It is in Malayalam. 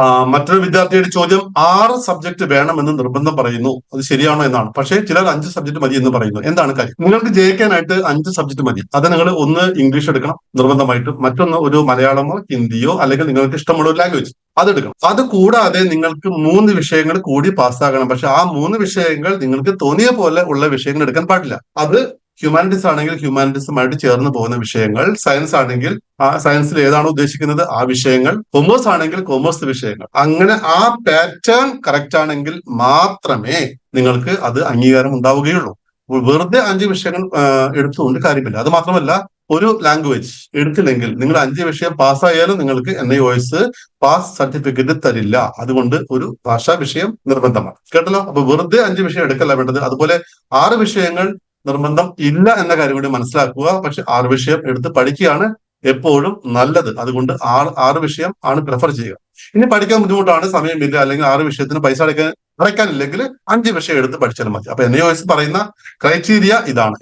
മറ്റൊരു വിദ്യാർത്ഥിയുടെ ചോദ്യം ആറ് സബ്ജക്ട് വേണമെന്ന് നിർബന്ധം പറയുന്നു. അത് ശരിയാണോ എന്നാണ്. പക്ഷേ ചിലർ അഞ്ച് സബ്ജക്ട് മതി എന്ന് പറയുന്നു. എന്താണ് കാര്യം? നിങ്ങൾക്ക് ജയിക്കാനായിട്ട് അഞ്ച് സബ്ജക്ട് മതി. അത് നിങ്ങൾ ഒന്ന് ഇംഗ്ലീഷ് എടുക്കണം നിർബന്ധമായിട്ടും. മറ്റൊന്ന് ഒരു മലയാളമോ ഹിന്ദിയോ അല്ലെങ്കിൽ നിങ്ങൾക്ക് ഇഷ്ടമുള്ള ഒരു ലാംഗ്വേജ് അതെടുക്കണം. അത് കൂടാതെ നിങ്ങൾക്ക് മൂന്ന് വിഷയങ്ങൾ കൂടി പാസ്സാകണം പക്ഷെ ആ മൂന്ന് വിഷയങ്ങൾ നിങ്ങൾക്ക് തോന്നിയ പോലെ ഉള്ള വിഷയങ്ങൾ എടുക്കാൻ പാടില്ല. അത് ഹ്യൂമാനിറ്റീസ് ആണെങ്കിൽ ഹ്യൂമാനിറ്റീസുമായിട്ട് ചേർന്ന് പോകുന്ന വിഷയങ്ങൾ സയൻസ് ആണെങ്കിൽ ആ സയൻസിൽ ഏതാണോ ഉദ്ദേശിക്കുന്നത്? ആ വിഷയങ്ങൾ. കൊമേഴ്സ് ആണെങ്കിൽ കൊമേഴ്സ് വിഷയങ്ങൾ. അങ്ങനെ ആ പാറ്റേൺ കറക്റ്റ് ആണെങ്കിൽ മാത്രമേ നിങ്ങൾക്ക് അത് അംഗീകാരം ഉണ്ടാവുകയുള്ളൂ. വെറുതെ അഞ്ച് വിഷയങ്ങൾ എടുത്തുകൊണ്ട് കാര്യമില്ല. അത് മാത്രമല്ല ഒരു ലാംഗ്വേജ് എടുത്തില്ലെങ്കിൽ നിങ്ങൾ അഞ്ച് വിഷയം പാസ്സായാലും നിങ്ങൾക്ക് N I O S pass certificate തരില്ല. അതുകൊണ്ട് ഒരു ഭാഷാ വിഷയം നിർബന്ധമാണ്. കേട്ടല്ലോ? അപ്പൊ വെറുതെ അഞ്ച് വിഷയം എടുക്കല്ല വേണ്ടത്. അതുപോലെ ആറ് വിഷയങ്ങൾ നിർബന്ധം ഇല്ല എന്ന കാര്യം കൂടി മനസ്സിലാക്കുക. പക്ഷെ ആറ് വിഷയം എടുത്ത് പഠിക്കുകയാണ് എപ്പോഴും നല്ലത്. അതുകൊണ്ട് ആറ് ആറ് വിഷയം ആണ് പ്രിഫർ ചെയ്യുക. ഇനി പഠിക്കാൻ ബുദ്ധിമുട്ടാണ് സമയമില്ല അല്ലെങ്കിൽ ആറ് വിഷയത്തിന് പൈസ അടയ്ക്കാൻ അടയ്ക്കാനില്ലെങ്കിൽ അഞ്ച് വിഷയം എടുത്ത് പഠിച്ചാലും മതി. അപ്പൊ എൻ പറയുന്ന ക്രൈറ്റീരിയ ഇതാണ്.